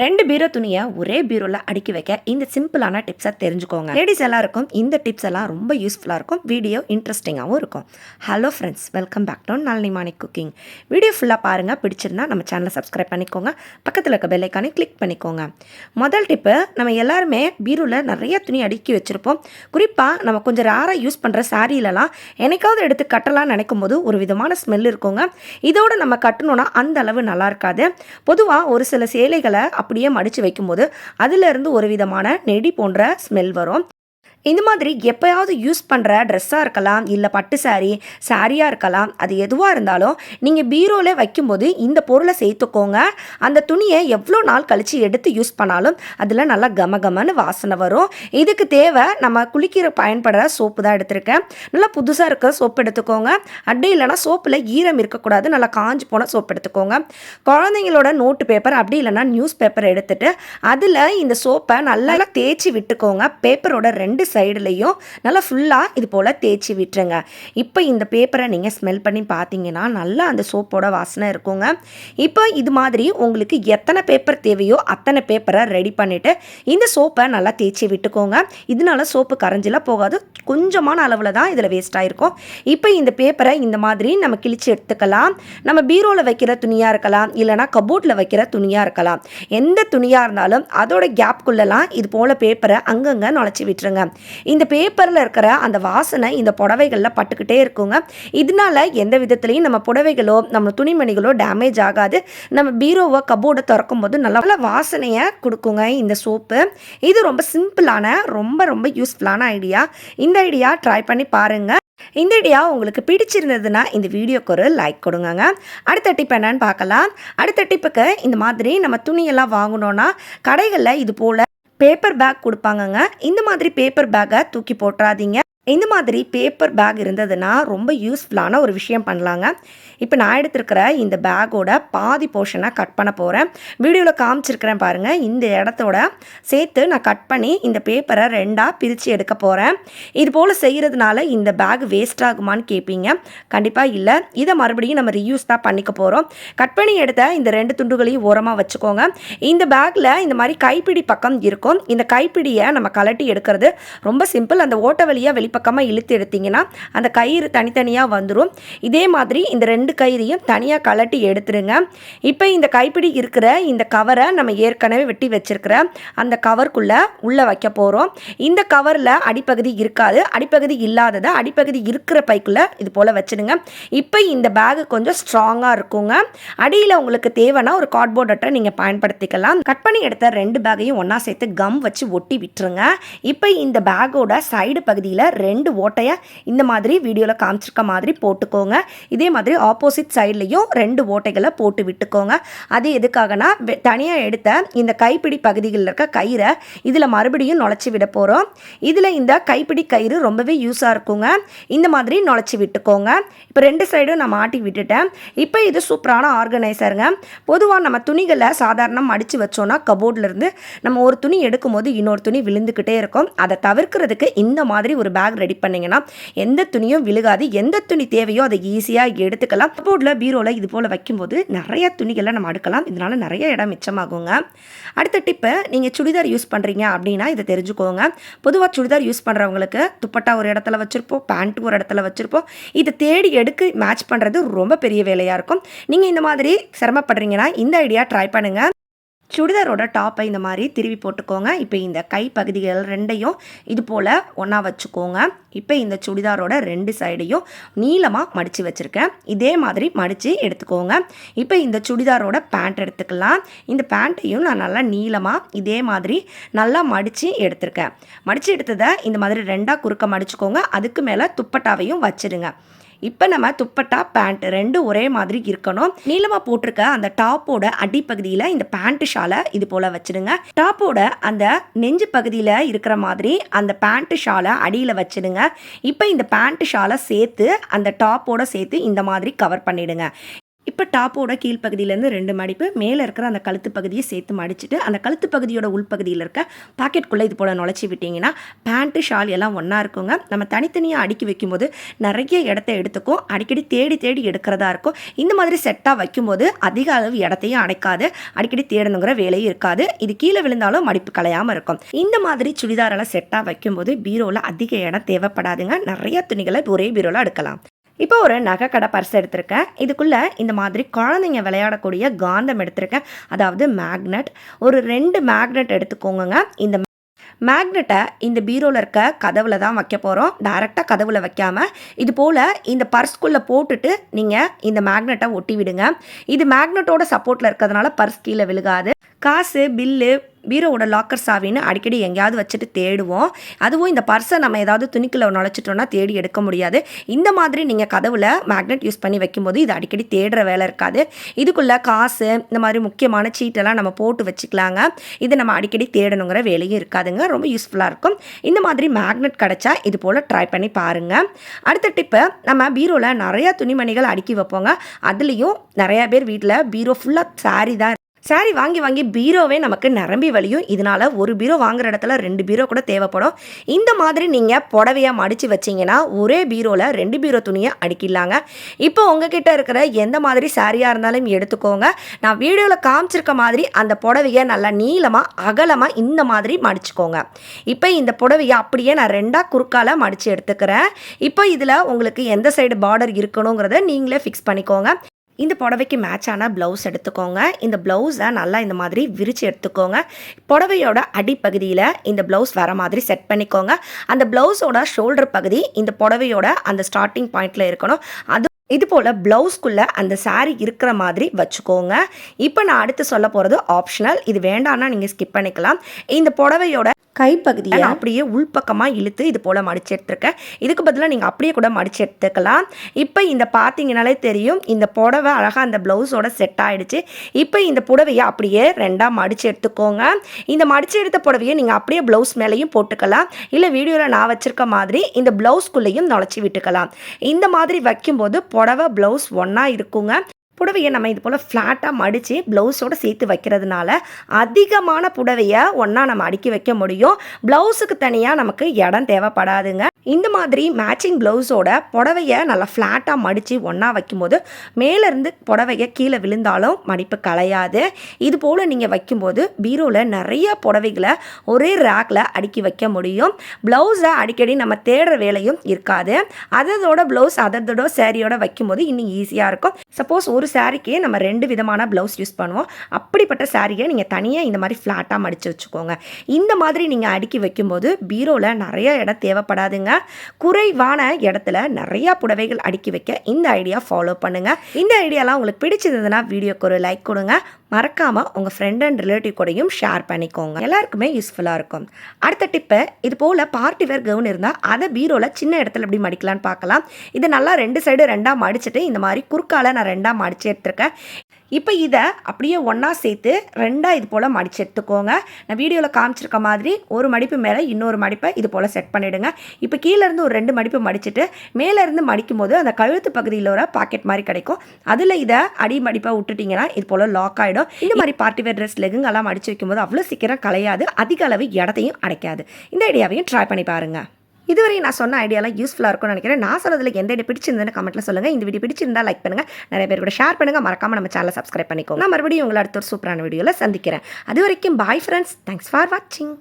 ரெண்டு பீரோ துணியை ஒரே பீரோவில் அடுக்கி வைக்க இந்த சிம்பிளான டிப்ஸை தெரிஞ்சுக்கோங்க. லேடிஸ் எல்லாருக்கும் இந்த டிப்ஸ் எல்லாம் ரொம்ப யூஸ்ஃபுல்லாக இருக்கும். வீடியோ இன்ட்ரெஸ்டிங்காகவும் இருக்கும். Hello friends welcome back to Nalini Mani cooking video ஃபுல்லாக பாருங்கள் பிடிச்சிருந்தா நம்ம சேனலை சப்ஸ்கிரைப் பண்ணிக்கோங்க. பக்கத்தில் இருக்க பெல்லைக்கானே கிளிக் பண்ணிக்கோங்க. முதல் டிப்பு நம்ம எல்லாருமே பீரோவில் நிறைய துணி அடுக்கி வச்சுருப்போம். குறிப்பாக நம்ம கொஞ்சம் ரேராக யூஸ் பண்ணுற சாரியிலலாம் என்னைக்காவது எடுத்து கட்டலாம்னு நினைக்கும் போது ஒரு விதமான ஸ்மெல் இருக்குங்க. இதோடு நம்ம கட்டணும்னா அந்த அளவு நல்லா இருக்காது. பொதுவாக ஒரு சில சேலைகளை அப்படியே மடித்து வைக்கும்போது அதிலிருந்து ஒரு விதமான நெடி போன்ற ஸ்மெல் வரும். இந்த மாதிரி எப்போயாவது யூஸ் பண்ணுற ட்ரெஸ்ஸாக இருக்கலாம் இல்லை பட்டு சாரீ சாரியாக இருக்கலாம் அது எதுவாக இருந்தாலும் நீங்கள் பீரோவில் வைக்கும்போது இந்த பொருளை சேர்த்துக்கோங்க. அந்த துணியை எவ்வளோ நாள் கழித்து எடுத்து யூஸ் பண்ணாலும் அதில் நல்லா கம கமன்னு வாசனை வரும். இதுக்கு தேவை நம்ம குளிக்கிற பயன்படுற சோப்பு தான் எடுத்திருக்கேன். நல்லா புதுசாக இருக்கிற சோப்பு எடுத்துக்கோங்க. அப்படி இல்லைனா சோப்பில் ஈரம் இருக்கக்கூடாது. நல்லா காஞ்சி போன சோப்பு எடுத்துக்கோங்க. குழந்தைங்களோட நோட்டு பேப்பர் அப்படி இல்லைனா நியூஸ் பேப்பர் எடுத்துகிட்டு அதில் இந்த சோப்பை நல்லா தேய்ச்சி விட்டுக்கோங்க. பேப்பரோட ரெண்டு சைடுலேயும் நல்லா ஃபுல்லாக இது போல் தேய்ச்சி விட்டுருங்க. இப்போ இந்த பேப்பரை நீங்கள் ஸ்மெல் பண்ணி பார்த்தீங்கன்னா நல்லா அந்த சோப்போட வாசனை இருக்குங்க. இப்போ இது மாதிரி உங்களுக்கு எத்தனை பேப்பர் தேவையோ அத்தனை பேப்பரை ரெடி பண்ணிவிட்டு இந்த சோப்பை நல்லா தேய்ச்சி விட்டுக்கோங்க. இதனால சோப்பு கரைஞ்சிலாம் போகாது. கொஞ்சமான அளவில் தான் இதில் வேஸ்ட் ஆகிருக்கும் இப்போ இந்த பேப்பரை இந்த மாதிரி நம்ம கிழிச்சு எடுத்துக்கலாம். நம்ம பீரோவில் வைக்கிற துணியாக இருக்கலாம் இல்லைனா கபோர்டில் வைக்கிற துணியாக இருக்கலாம். எந்த துணியாக இருந்தாலும் அதோட கேப்குள்ளெல்லாம் இது போல் பேப்பரை அங்கங்கே நுழைச்சி விட்டுருங்க. இந்த பேப்பரில் இருக்கிற அந்த வாசனை இந்த புடவைகளில் பட்டுக்கிட்டே இருக்குங்க. இதனால எந்த விதத்துலையும் நம்ம புடவைகளோ நம்ம துணிமணிகளோ டேமேஜ் ஆகாது. நம்ம பீரோவை கபோர்டை திறக்கும் போது நல்ல வாசனையை கொடுக்குங்க இந்த சோப்பு இது ரொம்ப சிம்பிளான ரொம்ப ரொம்ப யூஸ்ஃபுல்லான ஐடியா இந்த ஐடியா ட்ரை பண்ணி பாருங்கள் இந்த ஐடியா உங்களுக்கு பிடிச்சிருந்ததுன்னா இந்த வீடியோக்கு ஒரு லைக் கொடுங்கங்க. அடுத்த டிப் என்னன்னு பார்க்கலாம். அடுத்த டிப்புக்கு இந்த மாதிரி நம்ம துணியெல்லாம் வாங்கினோன்னா கடைகளில் இது போல் பேப்பர் பேக் கொடுப்பாங்கங்க. இந்த மாதிரி பேப்பர் பேக்கை தூக்கி போட்டுறாதீங்க. இந்த மாதிரி பேப்பர் பேக் இருந்ததுன்னா ரொம்ப யூஸ்ஃபுல்லான ஒரு விஷயம் பண்ணலாங்க. இப்போ நான் எடுத்திருக்கிற இந்த பேக்கோட பாதி போர்ஷனை கட் பண்ண போகிறேன் வீடியோவில் காமிச்சிருக்கிறேன் பாருங்கள் இந்த இடத்தோட சேர்த்து நான் கட் பண்ணி இந்த பேப்பரை ரெண்டாக பிரித்து எடுக்க போகிறேன் இது போல் செய்கிறதுனால இந்த பேக் வேஸ்ட் ஆகுமான்னு கேட்பீங்க கண்டிப்பாக இல்லை. இதை மறுபடியும் நம்ம ரியூஸ் தான் பண்ணிக்க போகிறோம் கட் பண்ணி எடுத்த இந்த ரெண்டு துண்டுகளையும் ஓரமாக வச்சுக்கோங்க. இந்த பேக்கில் இந்த மாதிரி கைப்பிடி பக்கம் இருக்கும். இந்த கைப்பிடியை நம்ம கலட்டி எடுக்கிறது ரொம்ப சிம்பிள் அந்த ஓட்ட வழியாக பக்கமாக இழுத்து எடுத்திங்கன்னா அந்த கயிறு தனித்தனியாக வந்துடும் இதே மாதிரி இந்த ரெண்டு கயிறையும் தனியாக கலட்டி எடுத்துருங்க. இப்போ இந்த கைப்பிடி இருக்கிற இந்த கவரை நம்ம ஏற்கனவே வெட்டி வச்சிருக்கிற அந்த கவருக்குள்ளே உள்ளே வைக்க போகிறோம் இந்த கவரில் அடிப்பகுதி இருக்காது. அடிப்பகுதி இல்லாததை அடிப்பகுதி இருக்கிற பைக்குள்ளே இது போல் வச்சுடுங்க. இப்போ இந்த பேகு கொஞ்சம் ஸ்ட்ராங்காக இருக்குங்க. அடியில் உங்களுக்கு தேவைன்னா ஒரு கார்ட்போர்ட் அட்டை நீங்கள் பயன்படுத்திக்கலாம். கட் பண்ணி எடுத்த ரெண்டு பேகையும் ஒன்றா சேர்த்து கம் வச்சு ஒட்டி விட்டுருங்க. இப்போ இந்த பேக்கோட சைடு பகுதியில் ரெண்டு ஓட்டையை இந்த மாதிரி வீடியோவில் காமிச்சிருக்க மாதிரி போட்டுக்கோங்க. இதே மாதிரி ஆப்போசிட் சைட்லேயும் ரெண்டு ஓட்டைகளை போட்டு விட்டுக்கோங்க. அது எதுக்காகனா தனியாக எடுத்த இந்த கைப்பிடி பகுதிகளில் இருக்க கயிறை இதில் மறுபடியும் நுழைச்சி விட போகிறோம் இதில் இந்த கைப்பிடி கயிறு ரொம்பவே யூஸாக இருக்குங்க. இந்த மாதிரி நுழைச்சி விட்டுக்கோங்க. இப்போ ரெண்டு சைடும் நான் மாட்டி விட்டுட்டேன். இப்போ இது சூப்பரான ஆர்கனைசருங்க. பொதுவாக நம்ம துணிகளை சாதாரண மடித்து வச்சோன்னா கபோர்ட்லேருந்து நம்ம ஒரு துணி எடுக்கும் போது இன்னொரு துணி விழுந்துக்கிட்டே இருக்கும். அதை தவிர்க்கிறதுக்கு இந்த மாதிரி ஒரு பேக் ரெடி பண்ணிங்கன்னா எந்த துணியும் விழுகாது. எந்த துணி தேவையோ அதை ஈஸியாக எடுத்துக்கலாம். கபோர்டில் பீரோவில் இது போல் வைக்கும்போது நிறைய துணிகளை நம்ம அடுக்கலாம். இதனால் நிறைய இடம் மிச்சமாகுங்க. அடுத்த டிப்பு நீங்கள் சுடிதார் யூஸ் பண்ணுறீங்க அப்படின்னா இதை தெரிஞ்சுக்கோங்க. பொதுவாக சுடிதார் யூஸ் பண்ணுறவங்களுக்கு துப்பட்டா ஒரு இடத்துல வச்சுருப்போம் பேண்ட் ஒரு இடத்துல வச்சுருப்போம். இதை தேடி எடுக்க மேட்ச் பண்ணுறது ரொம்ப பெரிய வேலையாக இருக்கும். நீங்கள் இந்த மாதிரி சிரமப்படுறீங்கன்னா இந்த ஐடியா ட்ரை பண்ணுங்கள் சுடிதாரோட டாப்பை இந்த மாதிரி திருவி போட்டுக்கோங்க. இப்போ இந்த கை பகுதிகள் ரெண்டையும் இது போல் ஒன்றா வச்சுக்கோங்க. இப்போ இந்த சுடிதாரோட ரெண்டு சைடையும் நீளமாக மடித்து வச்சுருக்கேன். இதே மாதிரி மடித்து எடுத்துக்கோங்க. இப்போ இந்த சுடிதாரோட பேண்ட் எடுத்துக்கலாம். இந்த பேண்ட்டையும் நான் நல்லா நீளமாக இதே மாதிரி நல்லா மடித்து எடுத்திருக்கேன். மடித்து எடுத்ததை இந்த மாதிரி ரெண்டாக குறுக்க மடிச்சுக்கோங்க. அதுக்கு மேலே துப்பட்டாவையும் வச்சுருங்க. இப்போ நம்ம துப்பட்டா பேண்ட் ரெண்டு ஒரே மாதிரி இருக்கணும். நீளமாக போட்டிருக்க அந்த டாப்போட அடிப்பகுதியில் இந்த பேண்ட் ஷாலை இது போல் வச்சுடுங்க. டாப்போட அந்த நெஞ்சு பகுதியில் இருக்கிற மாதிரி அந்த பேண்ட் ஷாலை அடியில் வச்சுடுங்க. இப்போ இந்த பேண்ட் ஷாலை சேர்த்து அந்த டாப்போட சேர்த்து இந்த மாதிரி கவர் பண்ணிடுங்க. இப்போ டாப்போட கீழ்ப்பகுதியிலேருந்து ரெண்டு மடிப்பு மேலே இருக்கிற அந்த கழுத்து பகுதியை சேர்த்து மடிச்சுட்டு அந்த கழுத்து பகுதியோட உள்பகுதியில் இருக்க பாக்கெட்குள்ளே இது போல் நுழைச்சி விட்டிங்கன்னா பேண்ட்டு ஷால் எல்லாம் ஒன்றா இருக்குங்க. நம்ம தனித்தனியாக அடுக்கி வைக்கும்போது நிறைய இடத்த எடுத்துக்கும். அடிக்கடி தேடி தேடி எடுக்கிறதா இருக்கும். இந்த மாதிரி செட்டாக வைக்கும்போது அதிக அளவு இடத்தையும் அடைக்காது. அடிக்கடி தேடணுங்கிற வேலையும் இருக்காது. இது கீழே விழுந்தாலும் மடிப்பு கலையாமல் இருக்கும். இந்த மாதிரி சுடிதாரெல்லாம் செட்டாக வைக்கும்போது பீரோவில் அதிக இடம் தேவைப்படாதுங்க. நிறைய துணிகளை ஒரே பீரோவில் அடுக்கலாம். இப்போ ஒரு நகை கடை பர்ஸ் எடுத்திருக்கேன். இதுக்குள்ளே இந்த மாதிரி குழந்தைங்க விளையாடக்கூடிய காந்தம் எடுத்திருக்கேன். அதாவது மேக்னெட் ஒரு ரெண்டு மேக்னெட் எடுத்துக்கோங்க இந்த மேக்னெட்டை இந்த பீரோவில் இருக்க கதவில் தான் வைக்க போகிறோம் டைரெக்டாக கதவில் வைக்காமல் இது போல் இந்த பர்ஸ்குள்ளே போட்டுட்டு நீங்கள் இந்த மேக்னெட்டை ஒட்டி விடுங்க. இது மேக்னெட்டோட சப்போர்ட்டில் இருக்கிறதுனால பர்ஸ் கீழே விழுகாது. காசு பில்லு பீரோவோட லாக்கர் சாவின்னு அடிக்கடி எங்கேயாவது வச்சுட்டு தேடுவோம். அதுவும் இந்த பர்ஸை நம்ம ஏதாவது துணிக்கில் நுழைச்சிட்டோம்னா தேடி எடுக்க முடியாது. இந்த மாதிரி நீங்கள் கதவில் மேக்னெட் யூஸ் பண்ணி வைக்கும்போது இது அடிக்கடி தேடுற வேலை இருக்காது. இதுக்குள்ளே காசு இந்த மாதிரி முக்கியமான சீட்டெல்லாம் நம்ம போட்டு வச்சுக்கலாங்க. இது நம்ம அடிக்கடி தேடணுங்கிற வேலையும் இருக்காதுங்க. ரொம்ப யூஸ்ஃபுல்லாக இருக்கும். இந்த மாதிரி மேக்னெட் கிடச்சா இது போல் ட்ரை பண்ணி பாருங்கள் அடுத்த டிப்பு நம்ம பீரோவில் நிறையா துணிமணிகள் அடுக்கி வைப்போங்க. அதுலேயும் நிறையா பேர் வீட்டில் பீரோ ஃபுல்லாக சாரி தான் சாரி வாங்கி வாங்கி பீரோவே நமக்கு நிரம்பி வலியும் இதனால் ஒரு பீரோ வாங்குற இடத்துல ரெண்டு பீரோ கூட தேவைப்படும். இந்த மாதிரி நீங்கள் புடவையாக மடித்து வச்சிங்கன்னா ஒரே பீரோவில் ரெண்டு பீரோ துணியை அடிக்கிடலாங்க. இப்போ உங்ககிட்ட இருக்கிற எந்த மாதிரி சாரியாக இருந்தாலும் எடுத்துக்கோங்க. நான் வீடியோவில் காமிச்சிருக்க மாதிரி அந்த புடவையை நல்லா நீளமாக அகலமாக இந்த மாதிரி மடிச்சுக்கோங்க. இப்போ இந்த புடவையை அப்படியே நான் ரெண்டாக குறுக்கால் மடித்து எடுத்துக்கிறேன். இப்போ இதில் உங்களுக்கு எந்த சைடு பார்டர் இருக்கணுங்கிறத நீங்களே ஃபிக்ஸ் பண்ணிக்கோங்க. இந்த புடவைக்கு மேட்சான ப்ளவுஸ் எடுத்துக்கோங்க. இந்த ப்ளவுஸை நல்லா இந்த மாதிரி விரித்து எடுத்துக்கோங்க. புடவையோட அடிப்பகுதியில் இந்த ப்ளவுஸ் வர மாதிரி செட் பண்ணிக்கோங்க. அந்த ப்ளவுஸோட ஷோல்டர் பகுதி இந்த புடவையோட அந்த ஸ்டார்டிங் பாயிண்டில் இருக்கணும். அது இது போல் ப்ளவுஸ்க்குள்ளே அந்த சாரீ இருக்கிற மாதிரி வச்சுக்கோங்க. இப்போ நான் அடுத்து சொல்ல போகிறது ஆப்ஷனல் இது வேண்டாம்னா நீங்கள் ஸ்கிப் பண்ணிக்கலாம். இந்த புடவையோட கைப்பகுதியை அப்படியே உள்பக்கமாக இழுத்து இது போல் மடிச்சு எடுத்துருக்கேன் இதுக்கு பதிலாக நீங்கள் அப்படியே கூட மடிச்சு எடுத்துக்கலாம். இப்போ இந்த பார்த்தீங்கனாலே தெரியும் இந்த புடவை அழகாக அந்த ப்ளவுஸோட செட் ஆகிடுச்சு இப்போ இந்த புடவையை அப்படியே ரெண்டாக மடித்து எடுத்துக்கோங்க. இந்த மடிச்சு எடுத்த புடவையை நீங்கள் அப்படியே ப்ளவுஸ் மேலேயும் போட்டுக்கலாம். இல்லை வீடியோவில் நான் வச்சுருக்க மாதிரி இந்த ப்ளவுஸ்குள்ளேயும் நுழைச்சி விட்டுக்கலாம். இந்த மாதிரி வைக்கும்போது புடவை ப்ளவுஸ் ஒன்றா இருக்குங்க. புடவையை நம்ம இது போல் ஃப்ளாட்டாக மடித்து ப்ளவுஸோடு சேர்த்து வைக்கிறதுனால அதிகமான புடவையை ஒன்றா நம்ம அடுக்கி வைக்க முடியும். ப்ளவுஸுக்கு தனியாக நமக்கு இடம் தேவைப்படாதுங்க. இந்த மாதிரி மேட்சிங் ப்ளவுஸோட புடவையை நல்லா ஃப்ளாட்டாக மடித்து ஒன்றா வைக்கும்போது மேலேருந்து புடவையை கீழே விழுந்தாலும் மடிப்பு கலையாது இது போல் நீங்கள் வைக்கும்போது பீரோவில் நிறைய புடவைகளை ஒரே ரேக்கில் அடுக்கி வைக்க முடியும். ப்ளவுஸை அடிக்கடி நம்ம தேடுற வேலையும் இருக்காது. அதோட ப்ளவுஸ் அதோட சேரீயோட வைக்கும்போது இன்னும் ஈஸியாக இருக்கும். சப்போஸ் ஒரு சாரீக்கே நம்ம ரெண்டு விதமான ப்ளவுஸ் யூஸ் பண்ணுவோம். அப்படிப்பட்ட சாரியை நீங்கள் தனியாக இந்த மாதிரி ஃப்ளாட்டாக மடித்து வச்சுக்கோங்க. இந்த மாதிரி நீங்கள் அடுக்கி வைக்கும்போது பீரோவில் நிறைய இடம் தேவைப்படாதுங்க. குறைவான இடத்துல நிறையா புடவைகள் அடுக்கி வைக்க இந்த ஐடியா ஃபாலோ பண்ணுங்கள் இந்த ஐடியாலாம் உங்களுக்கு பிடிச்சிருந்ததுன்னா வீடியோக்கு ஒரு லைக் கொடுங்க. மறக்காமல் உங்கள் ஃப்ரெண்ட் அண்ட் ரிலேட்டிவ் கூடயும் ஷேர் பண்ணிக்கோங்க. எல்லாருக்குமே யூஸ்ஃபுல்லாக இருக்கும். அடுத்த டிப்பு இது போல் பார்ட்டி வேர் கவுன் இருந்தால் அதை பீரோவில் சின்ன இடத்துல எப்படி மடிக்கலான்னு பார்க்கலாம். இது நல்லா ரெண்டு சைடு ரெண்டாக மடிச்சுட்டு இந்த மாதிரி குறுக்கால் நான் ரெண்டாக மடிச்சு எடுத்துருக்கேன். இப்போ இதை அப்படியே ஒன்றா சேர்த்து ரெண்டாக இது போல் மடித்து எடுத்துக்கோங்க. நான் வீடியோவில் காமிச்சிருக்க மாதிரி ஒரு மடிப்பு மேலே இன்னொரு மடிப்பை இது போல் செட் பண்ணிவிடுங்க இப்போ கீழேருந்து ஒரு ரெண்டு மடிப்பு மடிச்சுட்டு மேலேருந்து மடிக்கும் போது அந்த கழுத்து பகுதியில் ஒரு பாக்கெட் மாதிரி கிடைக்கும். அதில் இதை அடி மடிப்பை விட்டுட்டிங்கன்னா இது போல் லாக் ஆகிடும் இந்த மாதிரி பார்ட்டி வேர் ட்ரெஸ் லெகுங்கெல்லாம் அடிச்சு வைக்கும்போது அவ்வளோ சீக்கிரம் கலையாது அதிக அளவு இடத்தையும் அடைக்காது. இந்த ஐடியாவையும் ட்ரை பண்ணி பாருங்கள் இதுவரை நான் சொன்ன ஐடியாலாம் யூஸ்ஃபுல்லாக இருக்கும்னு நினைக்கிறேன். நான் சொன்னதில் எந்த ஐடியா பிடிச்சிருந்தேன்னு கமெண்ட்டில் சொல்லுங்கள் இந்த வீடியோ பிடிச்சிருந்தா லைக் பண்ணுங்கள் நிறைய பேர் கூட ஷேர் பண்ணுங்கள் மறக்காமல் நம்ம சேனலை சப்ஸ்கிரைப் பண்ணிக்கோங்க. நான் மறுபடியும் உங்களை அடுத்த ஒரு சூப்பரான வீடியோவில் சந்திக்கிறேன். அது வரைக்கும் பாய் ஃப்ரெண்ட்ஸ் தேங்க்ஸ் ஃபார் வாட்சிங்